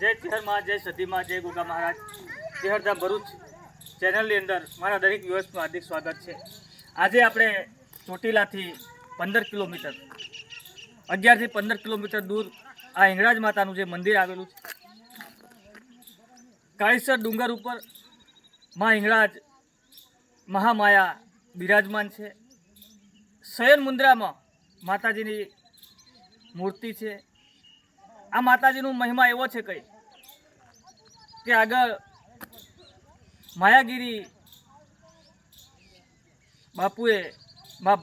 જય ચેહરમાં જય સદીમાં જય ગોગા મહારાજ. ચેહરધામ ભરૂચ ચેનલની અંદર મારા દરેક વ્યવસ્થનું હાર્દિક સ્વાગત છે. આજે આપણે ચોટીલાથી પંદર કિલોમીટર, અગિયારથી પંદર કિલોમીટર દૂર આ હિંગળાજ માતાનું જે મંદિર આવેલું છે. કાળીસર ડુંગર ઉપર મા હિંગળાજ મહામાયા બિરાજમાન છે. શયન મુદ્રામાં માતાજીની મૂર્તિ છે. આ માતાજીનું મહિમા એવો છે કઈ કે આગળ માયાગીરી બાપુએ મા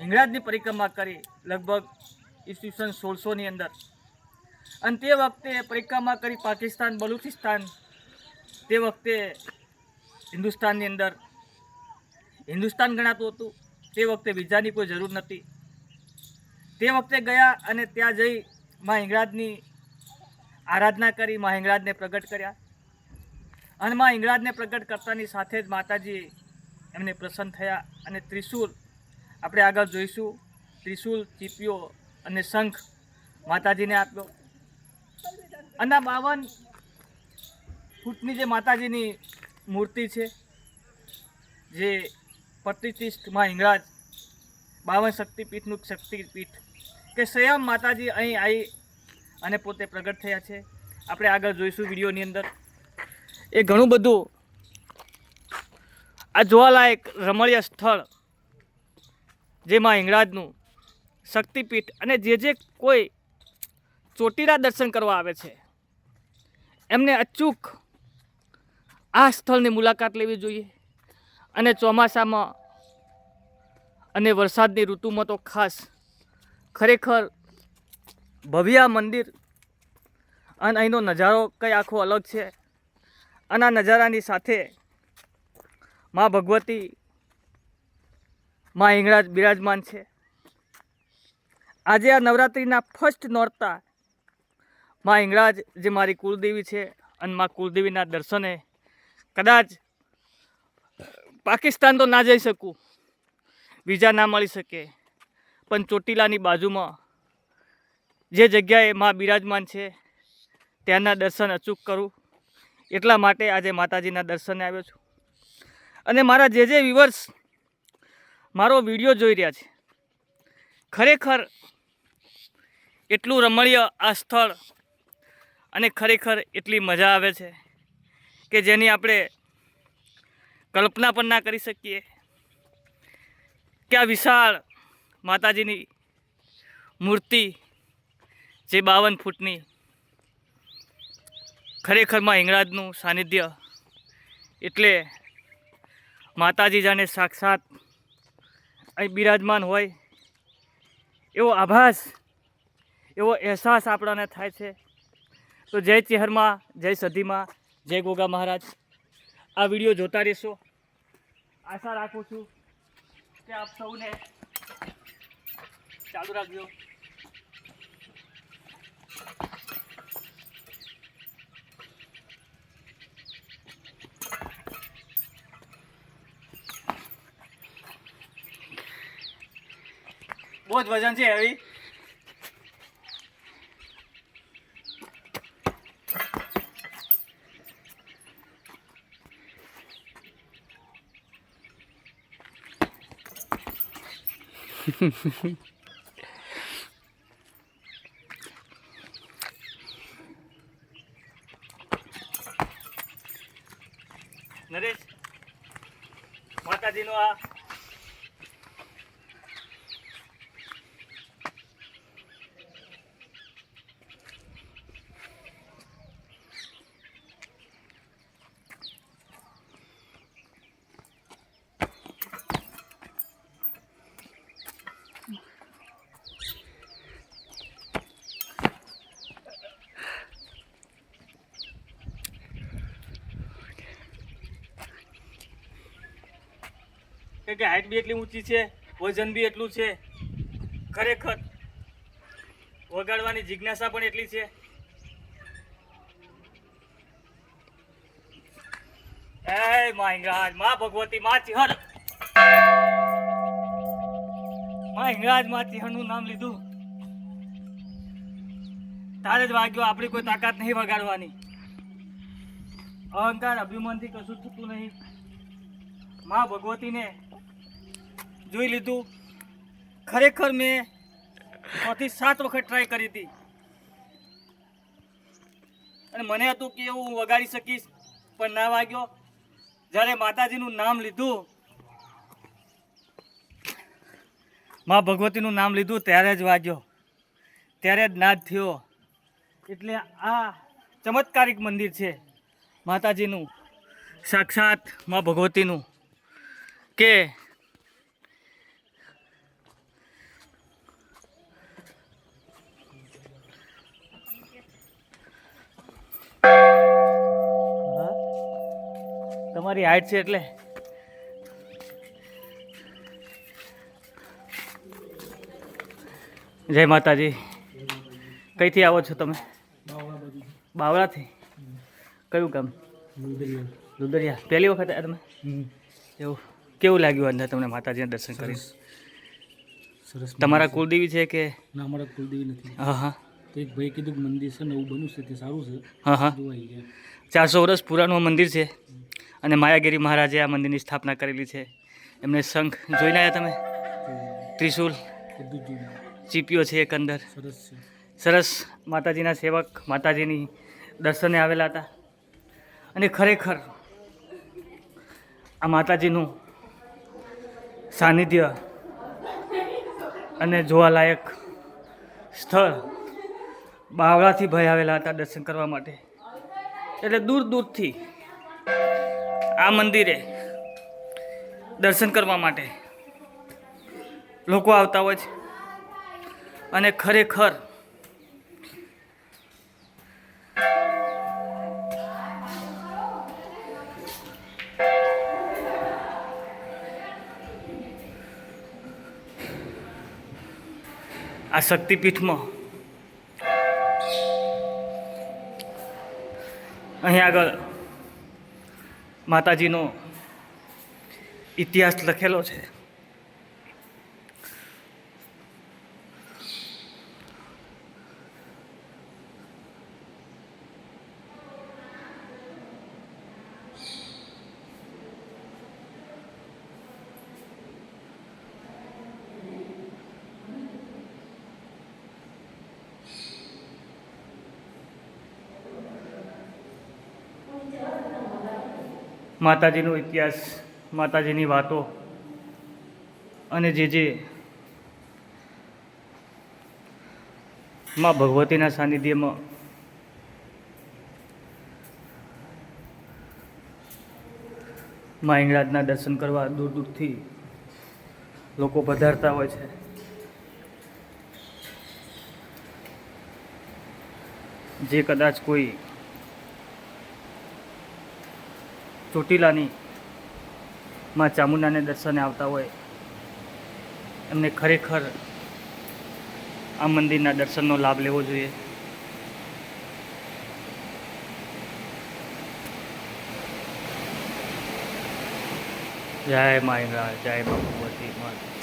હિંગળાજની પરિક્રમા કરી લગભગ ઈસવીસન સોળસોની અંદર. અને તે વખતે પરિક્રમા કરી પાકિસ્તાન બલુચિસ્તાન તે વખતે હિન્દુસ્તાનની અંદર હિન્દુસ્તાન ગણાતું હતું. તે વખતે વિઝાની કોઈ જરૂર નથી તે વખતે ગયા અને ત્યાં જઈ મા હિંગળાજની આરાધના કરી, મા હિંગળાજને પ્રગટ કર્યા. અને મા પ્રગટ કરતાની સાથે જ માતાજી એમને પ્રસન્ન થયા અને ત્રિશુલ, આપણે આગળ જોઈશું, ત્રિશૂલ, ચીપિયો અને શંખ માતાજીને આપ્યો. અને બાવન ફૂટની જે માતાજીની મૂર્તિ છે, જે પ્રતિષ્ઠમાં હિંગળાજ બાવન શક્તિપીઠનું શક્તિપીઠ, કે સ્વયં માતાજી અહીં આવી અને પોતે પ્રગટ થયા છે. આપણે આગળ જોઈશું વિડીયોની અંદર. એ ઘણું બધું આ જોવાલાયક રમણીય સ્થળ જેમાં હિંગળાજનું શક્તિપીઠ અને જે જે કોઈ ચોટીલા દર્શન કરવા આવે છે, એમને અચૂક આ સ્થળની મુલાકાત લેવી જોઈએ અને ચોમાસામાં અને વરસાદની ઋતુમાં તો ખાસ ખરેખર ભવ્ય મંદિર અને અહીંનો નજારો કંઈ આખો અલગ છે. અને આ નજારાની સાથે મા ભગવતી, મા હિંગળાજ બિરાજમાન છે. આજે આ નવરાત્રિના ફર્સ્ટ નોરતા મા હિંગળાજ, જે મારી કુલદેવી છે અને મા કુલદેવીના દર્શને કદાચ પાકિસ્તાન તો ના જઈ શકું, વિઝા ના મળી શકે, પણ ચોટીલાની બાજુમાં જે જગ્યાએ મા બિરાજમાન છે, ત્યાંના દર્શન અચૂક કરું. એટલા માટે આજે માતાજીના દર્શને આવ્યો છું. અને મારા જે જે વિવર્સ મારો વીડિયો જોઈ રહ્યા છે, ખરેખર એટલું રમણીય આ સ્થળ અને ખરેખર એટલી મજા આવે છે કે જેની આપણે કલ્પના પણ ના કરી શકીએ કે આ વિશાળ માતાજીની મૂર્તિ જે બાવન ફૂટની ખરેખરમાં હિંગળાજનું સાનિધ્ય એટલે માતાજી જાણે સાક્ષાત અહીં બિરાજમાન હોય એવો આભાસ, એવો અહેસાસ આપણાને થાય છે. તો જય ચેહરમાં, જય સધીમાં, જય ગોગા મહારાજ. આ વીડિયો જોતા રહેશો. આશા રાખું છું કે આપ સૌને ચાલુ રાખજો. બહુ જ વજન છે હેવી. નરેશ માતાજીનો આ કે કે હાઈટ બી એટલી ઊંચી છે, વજન બી એટલું છે. ખરેખર વગાડવાની જિજ્ઞાસા પણ એટલી છે. એ માં માં ભગવતી, માં ચિહરમાં હિંગળાજમાં ચિહરનું નામ લીધું. તારે જ વાગ્યો, આપણી કોઈ તાકાત નહીં વગાડવાની. અહંકાર અભિમાનથી કશું થતું નહીં. મા ભગવતીને જોઈ લીધું. ખરેખર મેં છથી સાત વખત ટ્રાય કરી હતી. અને મને હતું કે હું વગાડી શકીશ, પણ ના વાગ્યો. જ્યારે માતાજીનું નામ લીધું, મા ભગવતીનું નામ લીધું, ત્યારે જ વાગ્યો. ત્યારે જ નાદ થયો. એટલે આ ચમત્કારિક મંદિર છે માતાજીનું. સાક્ષાત મા ભગવતીનું. કે તમારી હાઈટ છે એટલે? જય માતાજી. કઈથી આવો છો તમે? બાવળાથી? કયું કામ દુદરિયા પહેલી વખત આવ્યા તમે? એવું. કેવું લાગ્યું અંદર તમને માતાજીના દર્શન કરી સરસ. તમારા કુલદેવી છે કે? ના અમારા કુલદેવી નથી. હા હા. તો એક ભાઈ કીધું કે મંદિર છે નવું બન્યું છે તે સારું છે. હા હા. જોવાઈ ગયા. ચારસો વર્ષ પુરાણું મંદિર છે અને માયાગીરી મહારાજે આ મંદિરની સ્થાપના કરેલી છે. એમને શંખ જોઈને આવ્યા તમે? ત્રિશુલ. ચીપીઓ છે એક અંદર. સરસ છે. સરસ માતાજીના સેવક માતાજીની દર્શને આવેલા હતા. અને ખરેખર આ માતાજીનું સાનિધ્ય અને જોવાલાયક સ્થળ બાવળાથી ભાઈ આવેલા હતા દર્શન કરવા માટે. એટલે દૂર દૂરથી આ મંદિરે દર્શન કરવા માટે લોકો આવતા હોય છે. અને ખરેખર આ શક્તિપીઠમાં અહીં આગળ માતાજીનો ઇતિહાસ લખેલો છે. માતાજીનો ઇતિહાસ, માતાજીની વાતો અને જે જે માં ભગવતીના સાનિધ્યમાં માં દર્શન કરવા દૂર દૂરથી લોકો પધારતા હોય છે. જે કદાચ કોઈ ચોટીલાની માં ચામુંડાને દર્શને આવતા હોય, એમને ખરેખર આ મંદિરના દર્શનનો લાભ લેવો જોઈએ. જય માયરા જય ભગવતી માતા.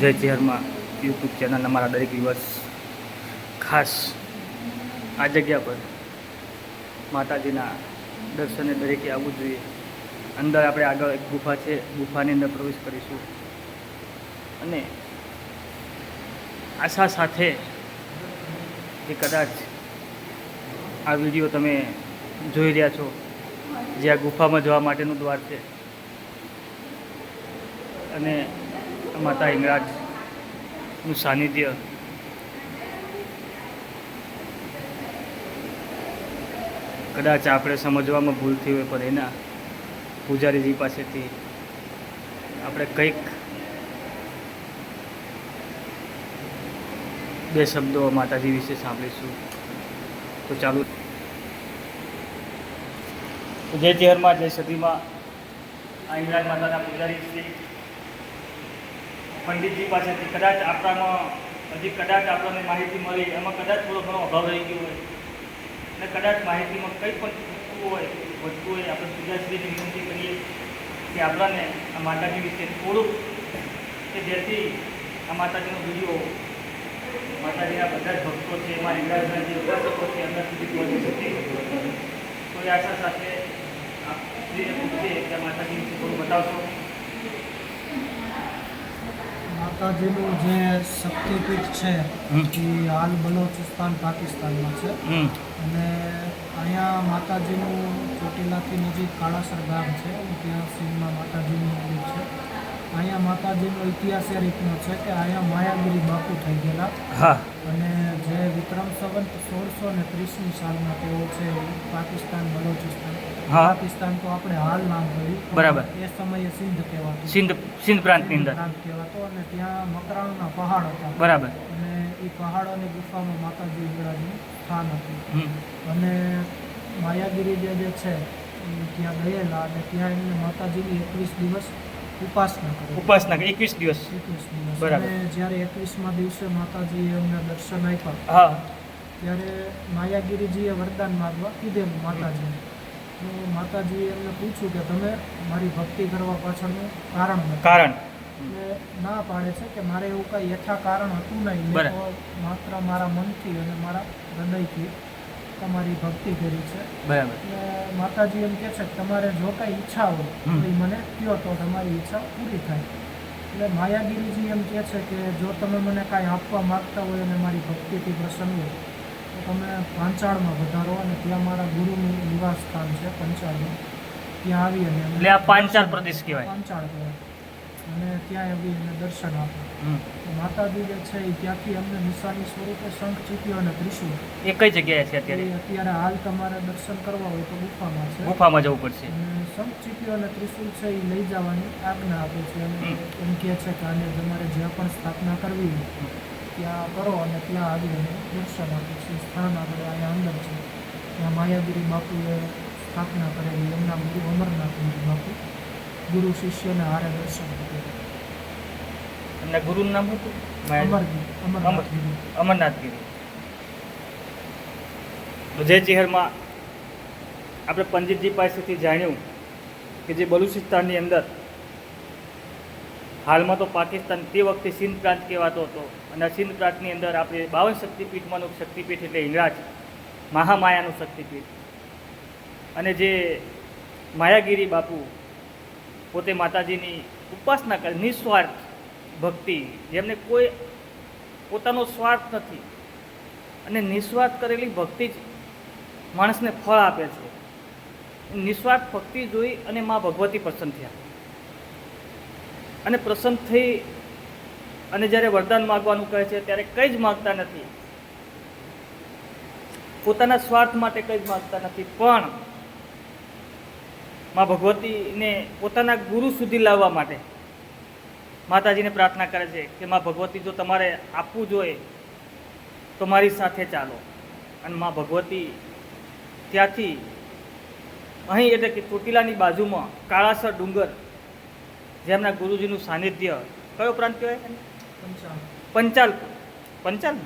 જય ચેરમાં યુટ્યુબ ચેનલ અમારા દરેક દિવસ ખાસ આ જગ્યા પર માતાજીના દર્શને દરેકે આવવું જોઈએ. અંદર આપણે આગળ એક ગુફા છે, ગુફાની અંદર પ્રવેશ કરીશું. અને આશા સાથે કે કદાચ આ વીડિયો તમે જોઈ રહ્યા છો, જે આ ગુફામાં જવા માટેનું દ્વાર છે. અને માતા હિંગરાજનું સાનિધ્ય. કદાચ આપણે સમજવામાં ભૂલ થઈ હોય, પણ એના પૂજારીજી પાસેથી આપણે કંઈક બે શબ્દો માતાજી વિશે સાંભળીશું. તો ચાલુ. જય ચહેરમાં, જય સદીમાં આ ઇન્દ્રાજ માતાના પૂજારી શ્રી પંડિતજી પાસેથી. કદાચ આપણામાં હજી કદાચ આપણને માહિતી મળી, એમાં કદાચ થોડો ઘણો અભાવ રહી ગયો હોય. અને કદાચ માહિતીમાં કંઈ પણ ચૂકવું હોય વધતું હોય, આપણે પૂજાશ્રીની વિનંતી કરીએ કે આપણને આ માતાજી વિશે થોડુંક કે જેથી આ માતાજીનો વીડિયો માતાજીના બધા જ ભક્તો છે, એમાં ઇંગ્રાજના જે ઉપાસકો છે અંદર સુધી પહોંચી શકે. તો એ આશા સાથે શ્રીને માતાજી વિશે થોડું બતાવશો. માતાજીનું જે શક્તિપીઠ છે. એ હાલ બલોચિસ્તાન પાકિસ્તાનમાં છે. અને અહીંયા માતાજીનું ચોટીલાથી નજીક કાળાસર ગામ છે ત્યાં સિંહમાં માતાજીનું મંદિર છે. અહીંયા માતાજીનો ઇતિહાસ એ રીતનો છે કે અહીંયા માયાગીરી બાપુ થઈ ગયેલા. હા. અને જે વિક્રમ સંવંત સોળસો ને ત્રીસની સાલમાં તેઓ છે પાકિસ્તાન બલોચિસ્તાન. હા. પાકિસ્તાન તો આપણે હાલ નામ કર્યું. બરાબર. એ સમયે સિંધ કહેવાતું. સિંધ સિંધ પ્રાંતની અંદર. પ્રાંત કહેવાતો અને ત્યાં મકરાણના પહાડ હતા. બરાબર. અને એ પહાડોની ગુફામાં માતાજી હિંગળાજનું સ્થાન હતું. અને માયાગીરી જે જે છે ત્યાં ગયેલા અને ત્યાં એમને માતાજીની એકવીસ દિવસ ઉપાસના ઉપાસના એકવીસ દિવસ. બરાબર. જ્યારે એકવીસમાં દિવસે માતાજીએ એમને દર્શન આપ્યા હા. ત્યારે માયાગીરીજીએ વરદાન માગવા કીધેલું માતાજીને. તો માતાજીએ એમને પૂછ્યું કે તમે મારી ભક્તિ કરવા પાછળનું કારણ. કારણ. ના પાડે છે કે મારે એવું કાંઈ યથા કારણ હતું નહીં. માત્ર મારા મનથી અને મારા હૃદયથી તમારી ભક્તિ કરી છે. બરાબર. માતાજી એમ કહે છે કે તમારે જો કાંઈ ઈચ્છા હોય તો એ મને કયો તો તમારી ઈચ્છા પૂરી થાય. એટલે માયાગીરીજી એમ કહે છે કે જો તમે મને કાંઈ આપવા માગતા હોય અને મારી ભક્તિથી પ્રસન્ન હોય તો તમે પાંચાળમાં વધારો અને ત્યાં મારા ગુરુનું નિવાસ સ્થાન છે પંચાળમાં. ત્યાં આવી અને પાંચાળ પ્રદેશ કહેવાય. પાંચાળ કહેવાય. અને ત્યાં આવી એમને દર્શન આપ્યું. માતાજી જે છે એ ત્યાંથી અમને નિશાની સ્વરૂપે શંખ ચીપ્યો અને ત્રિશુલ એક જ જગ્યાએ છે અત્યારે? અત્યારે હાલ તમારે દર્શન કરવા હોય તો ગુફામાં છે. ગુફામાં જવું પડશે. શંખ ચીપ્યો અને ત્રિશુલ છે એ લઈ જવાની આજ્ઞા આપે છે. અને એમ કહે છે કે આને તમારે જ્યાં પણ સ્થાપના કરવી હોય ત્યાં કરો અને ત્યાં આવીને દર્શન આપે છે. સ્થાન આગળ અહીંયા અંદર છે. ત્યાં માયાગીરી બાપુએ સ્થાપના કરેલી. એમના ગુરુ અમરનાથ બાપુ. ગુરુ શિષ્યને હારે દર્શન એમના ગુરુનું નામ હતું? અમરગીરી અમરનાથગીરી. અમરનાથગીરી. તો જે ચહેરમાં આપણે પંડિતજી પાસેથી જાણ્યું કે જે બલુચિસ્તાનની અંદર હાલમાં તો પાકિસ્તાન તે વખતે સિંધ પ્રાંત કહેવાતો હતો અને સિંધ પ્રાંતની અંદર આપણે બાવન શક્તિપીઠમાંનું શક્તિપીઠ એટલે હિંગળાજ મહામાયાનું શક્તિપીઠ. અને જે માયાગીરી બાપુ પોતે માતાજીની ઉપાસના કરે, નિસ્વાર્થ ભક્તિ, જેમને કોઈ પોતાનો સ્વાર્થ નથી. અને નિસ્વાર્થ કરેલી ભક્તિ જ માણસને ફળ આપે છે. નિસ્વાર્થ ભક્તિ જોઈ અને મા ભગવતી પ્રસન્ન થયા. અને પ્રસન્ન થઈ અને જ્યારે વરદાન માગવાનું કહે છે, ત્યારે કંઈ જ માગતા નથી. પોતાના સ્વાર્થ માટે કંઈ જ માગતા નથી. પણ મા ભગવતીને પોતાના ગુરુ સુધી લાવવા માટે માતાજીને પ્રાર્થના કરે છે કે મા ભગવતી જો તમારે આપવું જોઈએ તો મારી સાથે ચાલો. અને મા ભગવતી ત્યાંથી અહીં એટલે કે ચોટીલાની બાજુમાં કાળાસર ડુંગર જેમના ગુરુજીનું સાનિધ્ય કયો પ્રાંત કહેવાય? પંચાલ. પંચાલ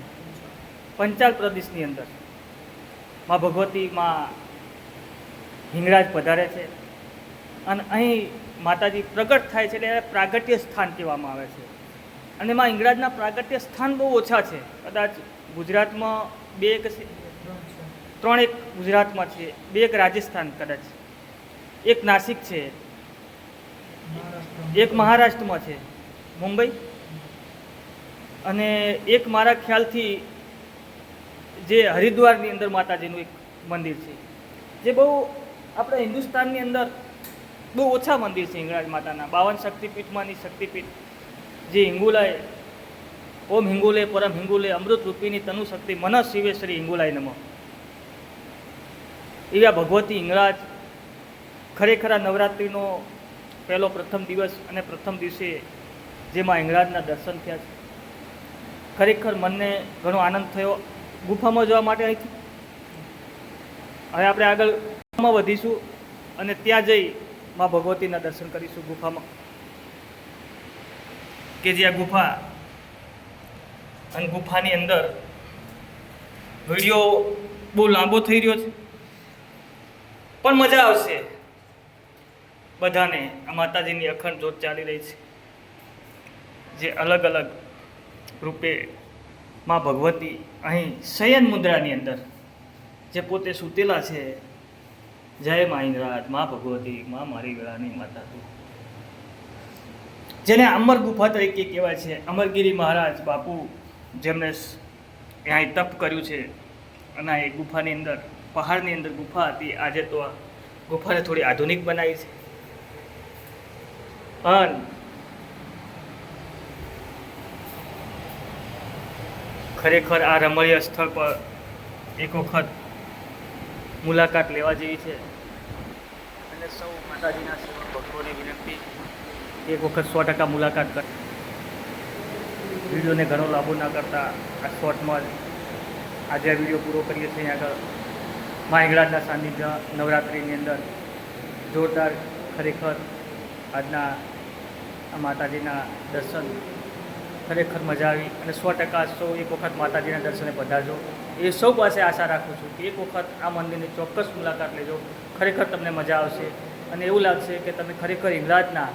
પંચાલ. પ્રદેશની અંદર. મા ભગવતી માં હિંગળાજ પધારે છે. અને અહીં માતાજી પ્રગટ થાય છે એટલે પ્રાગટ્ય સ્થાન કહેવામાં આવે છે. અને એમાં ઇંગળાજના પ્રાગટ્ય સ્થાન બહુ ઓછા છે. કદાચ ગુજરાતમાં બે એક ત્રણ એક ગુજરાતમાં છે, બે એક રાજસ્થાન કદાચ. એક નાસિક છે. એક મહારાષ્ટ્રમાં છે. મુંબઈ? અને એક મારા ખ્યાલથી જે હરિદ્વારની અંદર માતાજીનું એક મંદિર છે. જે બહુ આપણા હિન્દુસ્તાનની અંદર બહુ ઓછા મંદિર છે હિંગળાજ માતાના. બાવન શક્તિપીઠમાંની શક્તિપીઠ, જે હિંગુલાય, ઓમ હિંગુલે પરમ હિંગુલે, અમૃત રૂપીની તનુ શક્તિ, મન શિવે શ્રી હિંગુલાય નમઃ. એવા ભગવતી હિંગળાજ ખરેખર નવરાત્રિનો પહેલો પ્રથમ દિવસ અને પ્રથમ દિવસે જેમાં હિંગળાજના દર્શન થયા છે. ખરેખર મનને ઘણો આનંદ થયો. ગુફામાં જવા માટે અહીંથી. હવે આપણે આગળ વધીશું અને ત્યાં જઈ મા ભગવતીના દર્શન કરીશું ગુફામાં. કે જે આ ગુફા અને ગુફાની અંદર વીડિયો બહુ લાંબો થઈ રહ્યો છે. પણ મજા આવશે. બધાને આ માતાજીની અખંડ જોત ચાલી રહી છે. જે અલગ અલગ રૂપે માં ભગવતી અહીં શયન મુદ્રાની અંદર જે પોતે સૂતેલા છે જય મા મા ભગવતી, મા મારી વેળાની માતા તું. જેને અમર ગુફા તરીકે કહેવાય છે, અમરગીરી મહારાજ બાપુ, જેમણે અહીં તપ કર્યું છે અને એ ગુફાની અંદર, પહાડની અંદર ગુફા હતી, આજે તો આ ગુફાને થોડી આધુનિક બનાવી છે. અન ખરેખર આ રમણીય સ્થળ પર એક વખત મુલાકાત લેવા જેવી છે. અને સૌ માતાજીના સેવક ભક્તોને વિનંતી. એક વખત સો ટકા મુલાકાત કર. વિડીયોને ઘણો લાભો ના કરતા આ શોર્ટમાં આજે આ વીડિયો પૂરો કરીએ છીએ. આગળ મા હિંગળાજના સાનિધ્ય નવરાત્રિની અંદર જોરદાર ખરેખર આજના આ માતાજીના દર્શન ખરેખર મજા આવી અને સો ટકા સૌ એક વખત માતાજીના દર્શને પધારજો. એ સૌ પાસે આશા રાખું છું કે એક વખત આ મંદિરની ચોક્કસ મુલાકાત લેજો. ખરેખર તમને મજા આવશે. અને એવું લાગશે કે તમે ખરેખર હિંગળાજના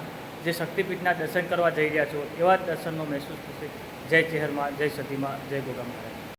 જે શક્તિપીઠના દર્શન કરવા જઈ રહ્યા છો, એવા દર્શનનો મહેસૂસ થશે. જય ચહેરમાં જય સતીમાં, જય ગોગા